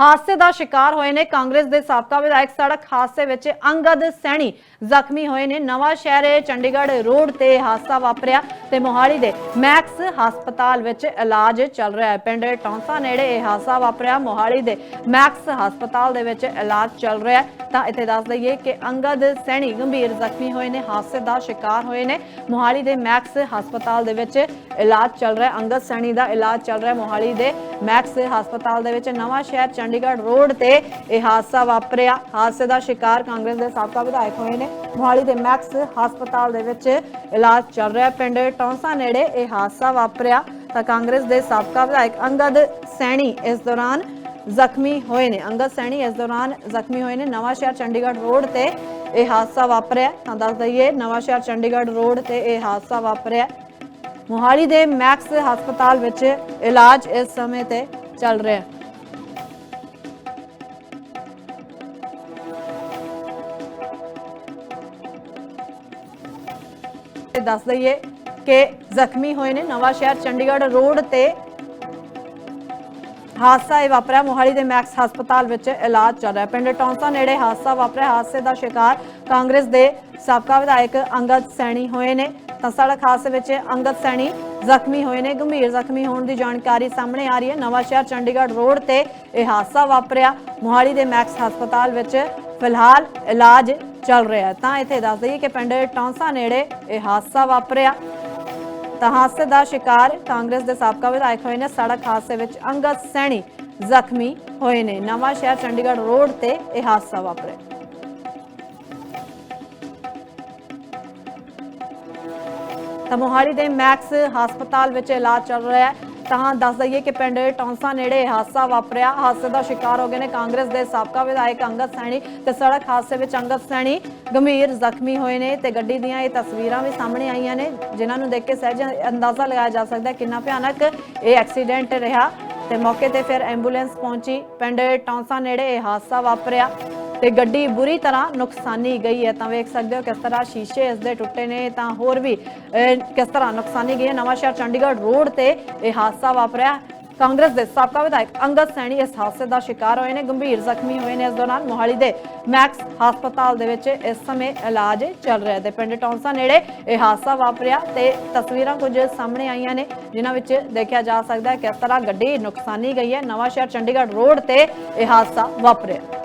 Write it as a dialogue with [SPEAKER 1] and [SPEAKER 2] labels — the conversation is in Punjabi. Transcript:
[SPEAKER 1] ਹਾਦਸੇ ਦਾ ਸ਼ਿਕਾਰ ਹੋਏ ਨੇ। ਕਾਂਗਰਸ ਦੇ ਸਾਬਕਾ ਵਿਧਾਇਕ ਸੜਕ ਹਾਦਸੇ ਵਿੱਚ ਅੰਗਦ ਸੈਣੀ ਜ਼ਖਮੀ ਹੋਏ ਨੇ। ਨਵਾਂ ਸ਼ਹਿਰ ਚੰਡੀਗੜ੍ਹ ਰੋਡ ਤੇ ਹਾਦਸਾ ਵਾਪਰਿਆ ਤੇ ਮੋਹਾਲੀ ਦੇ ਮੈਕਸ ਹਸਪਤਾਲ ਵਿੱਚ ਇਲਾਜ ਚੱਲ ਰਿਹਾ ਹੈ। ਪਿੰਡ ਟੌਂਸਾ ਨੇੜੇ ਇਹ ਹਾਦਸਾ ਵਾਪਰਿਆ। ਮੋਹਾਲੀ ਦੇ ਮੈਕਸ ਹਸਪਤਾਲ ਦੇ ਵਿੱਚ ਇਲਾਜ ਚੱਲ ਰਿਹਾ ਹੈ। ਤਾਂ ਇੱਥੇ ਦੱਸ ਦਈਏ ਕਿ ਅੰਗਦ ਸੈਣੀ ਗੰਭੀਰ ਜ਼ਖਮੀ ਹੋਏ ਨੇ। ਹਾਦਸੇ ਦਾ ਸ਼ਿਕਾਰ ਹੋਏ ਨੇ। ਮੋਹਾਲੀ ਦੇ ਮੈਕਸ ਹਸਪਤਾਲ ਦੇ ਵਿੱਚ ਇਲਾਜ ਚੱਲ ਰਿਹਾ ਹੈ। ਅੰਗਦ ਸੈਣੀ ਦਾ ਇਲਾਜ ਚੱਲ ਰਿਹਾ ਹੈ। ਮੋਹਾਲੀ ਦੇ ਮੈਕਸ ਹਸਪਤਾਲ ਦੇ ਵਿੱਚ ਨਵਾਂ ਸ਼ਹਿਰ ਚੰਡੀਗੜ੍ਹ ਰੋਡ ਤੇ ਇਹ ਹਾਦਸਾ ਵਾਪਰਿਆ। ਹਾਦਸੇ ਦਾ ਸ਼ਿਕਾਰ ਕਾਂਗਰਸ ਦੇ ਸਾਬਕਾ ਵਿਧਾਇਕ ਹੋਏ ਨੇ। ਮੋਹਾਲੀ ਦੇ ਮੈਕਸ ਹਸਪਤਾਲ ਦੇ ਵਿੱਚ ਇਲਾਜ ਚੱਲ ਰਿਹਾ। ਪਿੰਡ ਟੌਂਸਾ ਨੇੜੇ ਇਹ ਹਾਦਸਾ ਵਾਪਰਿਆ। ਤਾਂ ਕਾਂਗਰਸ ਦੇ ਸਾਬਕਾ ਵਿਧਾਇਕ ਅੰਗਦ ਸੈਣੀ ਇਸ ਦੌਰਾਨ ਜ਼ਖਮੀ ਹੋਏ ਨੇ। ਅੰਗਦ ਸੈਣੀ ਇਸ ਦੌਰਾਨ ਜ਼ਖਮੀ ਹੋਏ ਨੇ। ਨਵਾਂ ਸ਼ਹਿਰ ਚੰਡੀਗੜ੍ਹ ਰੋਡ ਤੇ ਇਹ ਹਾਦਸਾ ਵਾਪਰਿਆ। ਤਾਂ ਦੱਸ ਦਈਏ, ਨਵਾਂ ਸ਼ਹਿਰ ਚੰਡੀਗੜ੍ਹ ਰੋਡ ਤੇ ਇਹ ਹਾਦਸਾ ਵਾਪਰਿਆ। ਮੋਹਾਲੀ ਦੇ ਮੈਕਸ ਹਸਪਤਾਲ ਵਿੱਚ ਇਲਾਜ ਇਸ ਸਮੇਂ ਤੇ ਚੱਲ ਰਿਹਾ। ਹੈ ਦੱਸ ਦਈਏ ਕਿ ਜ਼ਖਮੀ ਹੋਏ ਨੇ ਨਵਾਂ ਸ਼ਹਿਰ ਚੰਡੀਗੜ੍ਹ ਰੋਡ ਤੇ। ਹਾਦਸਾ ਇਹ ਵਾਪਰਿਆ, ਮੋਹਾਲੀ ਦੇ ਮੈਕਸ ਹਸਪਤਾਲ ਵਿੱਚ ਇਲਾਜ ਚੱਲ ਰਿਹਾ। ਪਿੰਡ ਟੌਂਸਾ ਨੇੜੇ ਹਾਦਸਾ ਵਾਪਰਿਆ। ਹਾਦਸੇ ਦਾ ਸ਼ਿਕਾਰ ਕਾਂਗਰਸ ਦੇ ਸਾਬਕਾ ਵਿਧਾਇਕ ਅੰਗਦ ਸੈਣੀ ਹੋਏ ਨੇ। ਤਾਂ ਸੜਕ ਹਾਦਸੇ ਵਿੱਚ ਅੰਗਦ ਸੈਣੀ ਜ਼ਖਮੀ ਹੋਏ ਨੇ। ਗੰਭੀਰ ਜ਼ਖਮੀ ਹੋਣ ਦੀ ਜਾਣਕਾਰੀ ਸਾਹਮਣੇ ਆ ਰਹੀ ਹੈ। ਨਵਾਂ ਸ਼ਹਿਰ ਚੰਡੀਗੜ੍ਹ ਰੋਡ ਤੇ ਇਹ ਹਾਦਸਾ ਵਾਪਰਿਆ। ਮੋਹਾਲੀ ਦੇ ਮੈਕਸ ਹਸਪਤਾਲ ਵਿੱਚ ਫਿਲਹਾਲ ਇਲਾਜ ਚੱਲ ਰਿਹਾ ਹੈ। ਤਾਂ ਇੱਥੇ ਦੱਸ ਦਈਏ ਕਿ ਪਿੰਡ ਟੌਂਸਾ ਨੇੜੇ ਇਹ ਹਾਦਸਾ ਵਾਪਰਿਆ। ਤਾਂ ਹਾਦਸੇ ਦਾ ਸ਼ਿਕਾਰ ਕਾਂਗਰਸ ਦੇ ਸਾਬਕਾ ਵਿਧਾਇਕ ਹੋਏ ਨੇ। ਸੜਕ ਹਾਦਸੇ ਵਿੱਚ ਅੰਗਦ ਸੈਣੀ ਜ਼ਖਮੀ ਹੋਏ ਨੇ। ਨਵਾਂ ਸ਼ਹਿਰ ਚੰਡੀਗੜ੍ਹ ਰੋਡ ਤੇ ਇਹ ਹਾਦਸਾ ਵਾਪਰਿਆ। ਤਾਂ ਮੋਹਾਲੀ ਦੇ ਮੈਕਸ ਹਸਪਤਾਲ ਵਿੱਚ ਇਲਾਜ ਚੱਲ ਰਿਹਾ ਹੈ। ਤਾਂ ਦੱਸ ਦਈਏ ਕਿ ਪਿੰਡ ਟੌਂਸਾ ਨੇੜੇ ਹਾਦਸਾ ਵਾਪਰਿਆ। ਹਾਦਸੇ ਦਾ ਸ਼ਿਕਾਰ ਹੋ ਗਏ ਨੇ ਕਾਂਗਰਸ ਦੇ ਸਾਬਕਾ ਵਿਧਾਇਕ ਅੰਗਦ ਸੈਣੀ ਤੇ ਸੜਕ ਹਾਦਸੇ ਵਿੱਚ ਅੰਗਦ ਸੈਣੀ ਗੰਭੀਰ ਜ਼ਖਮੀ ਹੋਏ ਨੇ ਤੇ ਗੱਡੀ ਦੀਆਂ ਇਹ ਤਸਵੀਰਾਂ ਵੀ ਸਾਹਮਣੇ ਆਈਆਂ ਨੇ, ਜਿਨ੍ਹਾਂ ਨੂੰ ਦੇਖ ਕੇ ਸਹਿਜ ਅੰਦਾਜ਼ਾ ਲਗਾਇਆ ਜਾ ਸਕਦਾ ਹੈ ਕਿੰਨਾ ਭਿਆਨਕ ਇਹ ਐਕਸੀਡੈਂਟ ਰਿਹਾ। ਤੇ ਮੌਕੇ ਤੇ ਫਿਰ ਐਂਬੂਲੈਂਸ ਪਹੁੰਚੀ। ਪਿੰਡ ਟੌਂਸਾ ਨੇੜੇ ਇਹ ਹਾਦਸਾ ਵਾਪਰਿਆ। ਤੇ ਗੱਡੀ ਬੁਰੀ ਤਰ੍ਹਾਂ ਨੁਕਸਾਨੀ ਗਈ ਹੈ। ਤਾਂ ਵੇਖ ਸਕਦੇ ਹੋ ਕਿਸ ਤਰ੍ਹਾਂ ਸ਼ੀਸ਼ੇ ਇਸ ਦੇ ਟੁੱਟੇ ਨੇ। ਤਾਂ ਹੋਰ ਵੀ ਕਿਸ ਤਰ੍ਹਾਂ ਨੁਕਸਾਨੀ ਗਈ ਹੈ। ਨਵਾਂ ਸ਼ਹਿਰ ਚੰਡੀਗੜ੍ਹ ਰੋਡ ਤੇ ਇਹ ਹਾਦਸਾ ਵਾਪਰਿਆ। ਕਾਂਗਰਸ ਦੇ ਸਾਬਕਾ ਵਿਧਾਇਕ ਅੰਗਦ ਸੈਣੀ ਇਸ ਹਾਦਸੇ ਦਾ ਸ਼ਿਕਾਰ ਹੋਏ ਨੇ, ਗੰਭੀਰ ਜ਼ਖਮੀ ਹੋਏ ਨੇ। ਇਸ ਦੌਰਾਨ ਮੋਹਾਲੀ ਦੇ ਮੈਕਸ ਹਸਪਤਾਲ ਦੇ ਵਿੱਚ ਇਸ ਸਮੇਂ ਇਲਾਜ ਚੱਲ ਰਿਹਾ ਹੈ ਤੇ ਪਿੰਡ ਟੌਂਸਾ ਨੇੜੇ ਇਹ ਹਾਦਸਾ ਵਾਪਰਿਆ ਤੇ ਤਸਵੀਰਾਂ ਕੁਝ ਸਾਹਮਣੇ ਆਈਆਂ ਨੇ, ਜਿਨ੍ਹਾਂ ਵਿੱਚ ਦੇਖਿਆ ਜਾ ਸਕਦਾ ਹੈ ਕਿਸ ਤਰ੍ਹਾਂ ਗੱਡੀ ਨੁਕਸਾਨੀ ਗਈ ਹੈ। ਨਵਾਂ ਸ਼ਹਿਰ ਚੰਡੀਗੜ੍ਹ ਰੋਡ ਤੇ ਇਹ ਹਾਦਸਾ ਵਾਪਰਿਆ।